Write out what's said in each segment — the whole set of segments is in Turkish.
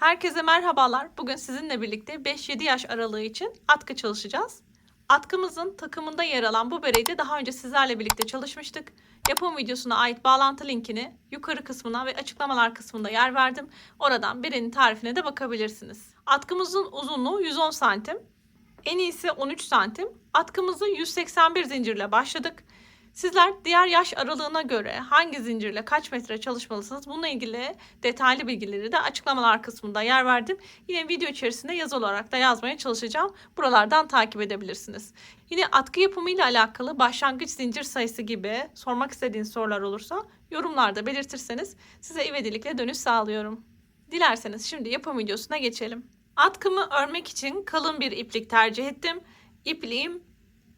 Herkese merhabalar. Bugün sizinle birlikte 5-7 yaş aralığı için atkı çalışacağız. Atkımızın takımında yer alan bu bereyi de daha önce sizlerle birlikte çalışmıştık. Yapım videosuna ait bağlantı linkini yukarı kısmına ve açıklamalar kısmında yer verdim. Oradan berenin tarifine de bakabilirsiniz. Atkımızın uzunluğu 110 santim. En iyisi 13 santim. Atkımızı 181 zincirle başladık. Sizler diğer yaş aralığına göre hangi zincirle kaç metre çalışmalısınız bununla ilgili detaylı bilgileri de açıklamalar kısmında yer verdim. Yine video içerisinde yazı olarak da yazmaya çalışacağım. Buralardan takip edebilirsiniz. Yine atkı yapımı ile alakalı başlangıç zincir sayısı gibi sormak istediğiniz sorular olursa yorumlarda belirtirseniz size ivedilikle dönüş sağlıyorum. Dilerseniz şimdi yapım videosuna geçelim. Atkımı örmek için kalın bir iplik tercih ettim. İpliğim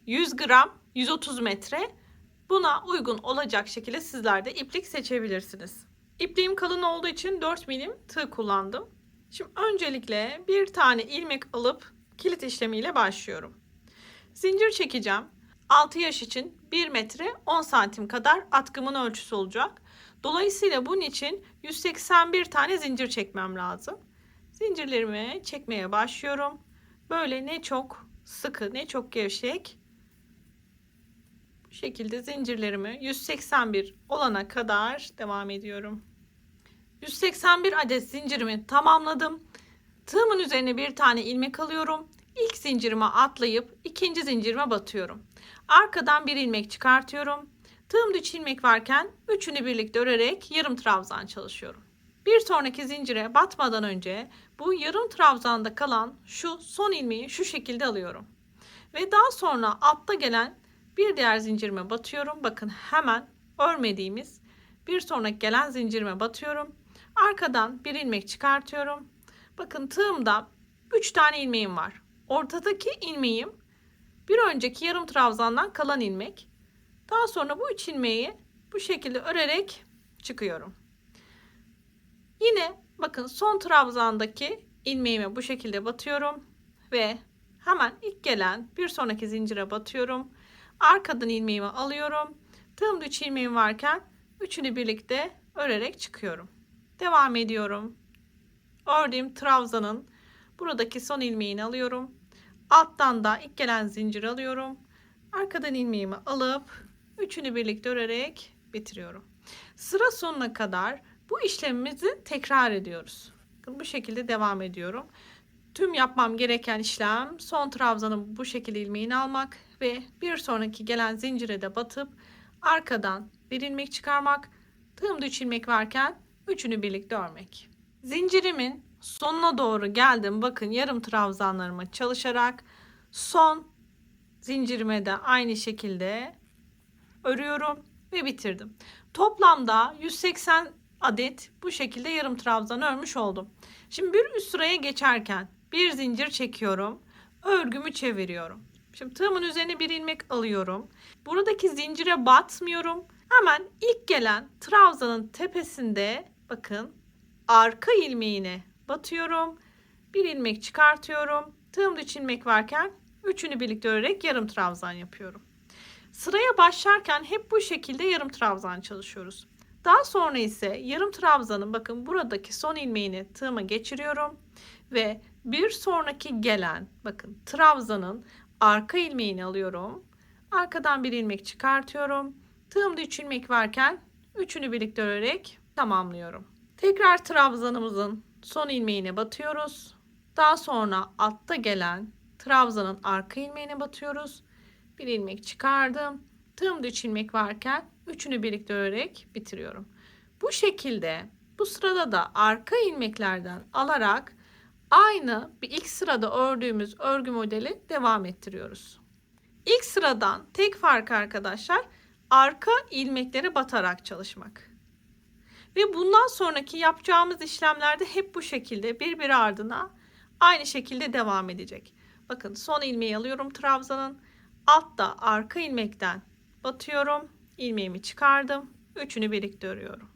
100 gram 130 metre. Buna uygun olacak şekilde sizler de iplik seçebilirsiniz. İpliğim kalın olduğu için 4 milim tığ kullandım. Şimdi öncelikle bir tane ilmek alıp kilit işlemiyle başlıyorum. Zincir çekeceğim. 6 yaş için 1 metre 10 santim kadar atkımın ölçüsü olacak. Dolayısıyla bunun için 181 tane zincir çekmem lazım. Zincirlerimi çekmeye başlıyorum. Böyle ne çok sıkı ne çok gevşek şekilde zincirlerimi 181 olana kadar devam ediyorum. 181 adet zincirimi tamamladım. Tığımın üzerine bir tane ilmek alıyorum. İlk zincirime atlayıp ikinci zincirime batıyorum. Arkadan bir ilmek çıkartıyorum. Tığımda 3 ilmek varken üçünü birlikte örerek yarım trabzan çalışıyorum. Bir sonraki zincire batmadan önce bu yarım trabzanda kalan şu son ilmeği şu şekilde alıyorum. Ve daha sonra altta gelen bir diğer zincirime batıyorum. Bakın hemen örmediğimiz bir sonraki gelen zincirime batıyorum. Arkadan bir ilmek çıkartıyorum. Bakın tığımda 3 tane ilmeğim var. Ortadaki ilmeğim bir önceki yarım trabzandan kalan ilmek. Daha sonra bu 3 ilmeği bu şekilde örerek çıkıyorum. Yine bakın son trabzandaki ilmeğime bu şekilde batıyorum ve hemen ilk gelen bir sonraki zincire batıyorum. Arkadan ilmeğimi alıyorum. Tığımda 3 ilmeğim varken üçünü birlikte örerek çıkıyorum. Devam ediyorum. Ördüğüm trabzanın buradaki son ilmeğini alıyorum. Alttan da ilk gelen zincir alıyorum. Arkadan ilmeğimi alıp üçünü birlikte örerek bitiriyorum. Sıra sonuna kadar bu işlemimizi tekrar ediyoruz. Bu şekilde devam ediyorum. Tüm yapmam gereken işlem son trabzanın bu şekilde ilmeğini almak ve bir sonraki gelen zincire de batıp arkadan bir ilmek çıkarmak. Tığımda 3 ilmek varken üçünü birlikte örmek. Zincirimin sonuna doğru geldim. Bakın yarım trabzanlarımı çalışarak son zincirime de aynı şekilde örüyorum ve bitirdim. Toplamda 180 adet bu şekilde yarım trabzan örmüş oldum. Şimdi bir üst sıraya geçerken bir zincir çekiyorum. Örgümü çeviriyorum. Şimdi tığımın üzerine bir ilmek alıyorum. Buradaki zincire batmıyorum. Hemen ilk gelen trabzanın tepesinde bakın arka ilmeğine batıyorum. Bir ilmek çıkartıyorum. Tığımda 3 ilmek varken üçünü birlikte örerek yarım trabzan yapıyorum. Sıraya başlarken hep bu şekilde yarım trabzan çalışıyoruz. Daha sonra ise yarım trabzanın bakın buradaki son ilmeğini tığıma geçiriyorum ve bir sonraki gelen bakın trabzanın arka ilmeğini alıyorum. Arkadan bir ilmek çıkartıyorum. Tığımda 3 ilmek varken üçünü birlikte örerek tamamlıyorum. Tekrar trabzanımızın son ilmeğine batıyoruz. Daha sonra altta gelen trabzanın arka ilmeğine batıyoruz. Bir ilmek çıkardım. Tığımda 3 ilmek varken üçünü birlikte örerek bitiriyorum. Bu şekilde bu sırada da arka ilmeklerden alarak aynı bir ilk sırada ördüğümüz örgü modeli devam ettiriyoruz. İlk sıradan tek fark arkadaşlar arka ilmeklere batarak çalışmak. Ve bundan sonraki yapacağımız işlemlerde hep bu şekilde birbiri ardına aynı şekilde devam edecek. Bakın son ilmeği alıyorum trabzanın. Altta arka ilmekten batıyorum. ilmeğimi çıkardım. Üçünü birlikte örüyorum.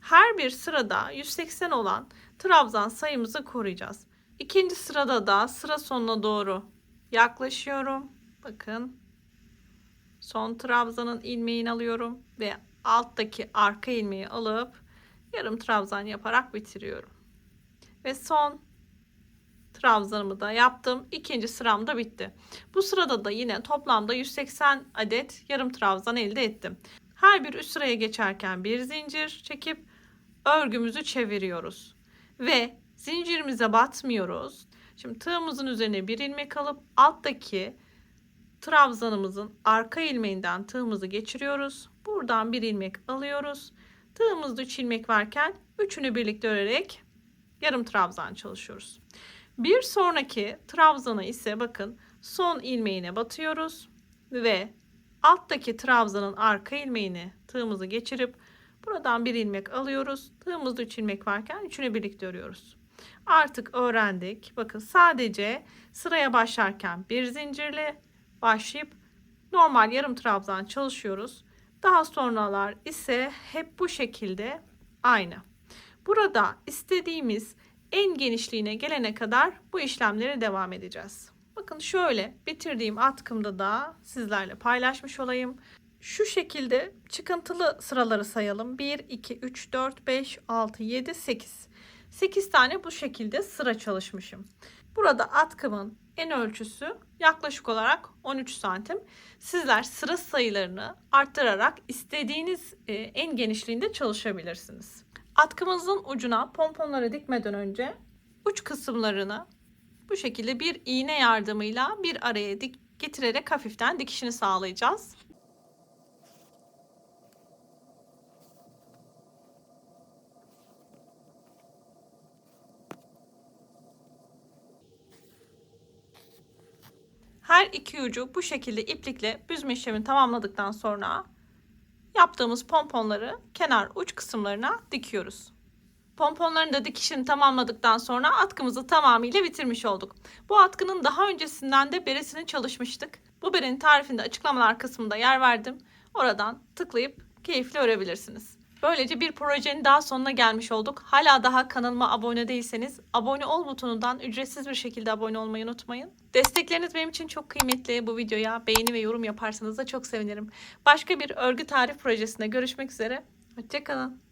Her bir sırada 180 olan trabzan sayımızı koruyacağız. İkinci sırada da sıra sonuna doğru yaklaşıyorum. Bakın. Son trabzanın ilmeğini alıyorum ve alttaki arka ilmeği alıp yarım trabzan yaparak bitiriyorum. Ve son trabzanımı da yaptım. İkinci sıram da bitti. Bu sırada da yine toplamda 180 adet yarım trabzan elde ettim. Her bir üst sıraya geçerken bir zincir çekip örgümüzü çeviriyoruz. Ve zincirimize batmıyoruz. Şimdi tığımızın üzerine bir ilmek alıp alttaki trabzanımızın arka ilmeğinden tığımızı geçiriyoruz. Buradan bir ilmek alıyoruz. Tığımızda 3 ilmek varken üçünü birlikte örerek yarım trabzan çalışıyoruz. Bir sonraki trabzana ise bakın son ilmeğine batıyoruz ve alttaki trabzanın arka ilmeğini tığımızı geçirip buradan bir ilmek alıyoruz. Tığımızda 3 ilmek varken üçünü birlikte örüyoruz. Artık öğrendik. Bakın sadece sıraya başlarken bir zincirle başlayıp normal yarım trabzan çalışıyoruz. Daha sonralar ise hep bu şekilde aynı. Burada istediğimiz en genişliğine gelene kadar bu işlemlere devam edeceğiz. Bakın şöyle bitirdiğim atkımda da sizlerle paylaşmış olayım. Şu şekilde çıkıntılı sıraları sayalım. 1, 2, 3, 4, 5, 6, 7, 8. 8 tane bu şekilde sıra çalışmışım. Burada atkımın en ölçüsü yaklaşık olarak 13 santim. Sizler sıra sayılarını arttırarak istediğiniz e, en genişliğinde çalışabilirsiniz. Atkımızın ucuna pomponları dikmeden önce uç kısımlarını bu şekilde bir iğne yardımıyla bir araya dik getirerek hafiften dikişini sağlayacağız. Her iki ucu bu şekilde iplikle büzme işlemini tamamladıktan sonra yaptığımız pomponları kenar uç kısımlarına dikiyoruz. Pomponların da dikişini tamamladıktan sonra atkımızı tamamıyla bitirmiş olduk. Bu atkının daha öncesinden de beresini çalışmıştık. Bu berenin tarifinde açıklamalar kısmında yer verdim. Oradan tıklayıp keyifli örebilirsiniz. Böylece bir projenin daha sonuna gelmiş olduk. Hala daha kanalıma abone değilseniz abone ol butonundan ücretsiz bir şekilde abone olmayı unutmayın. Destekleriniz benim için çok kıymetli. Bu videoya beğeni ve yorum yaparsanız da çok sevinirim. Başka bir örgü tarif projesinde görüşmek üzere. Hoşçakalın.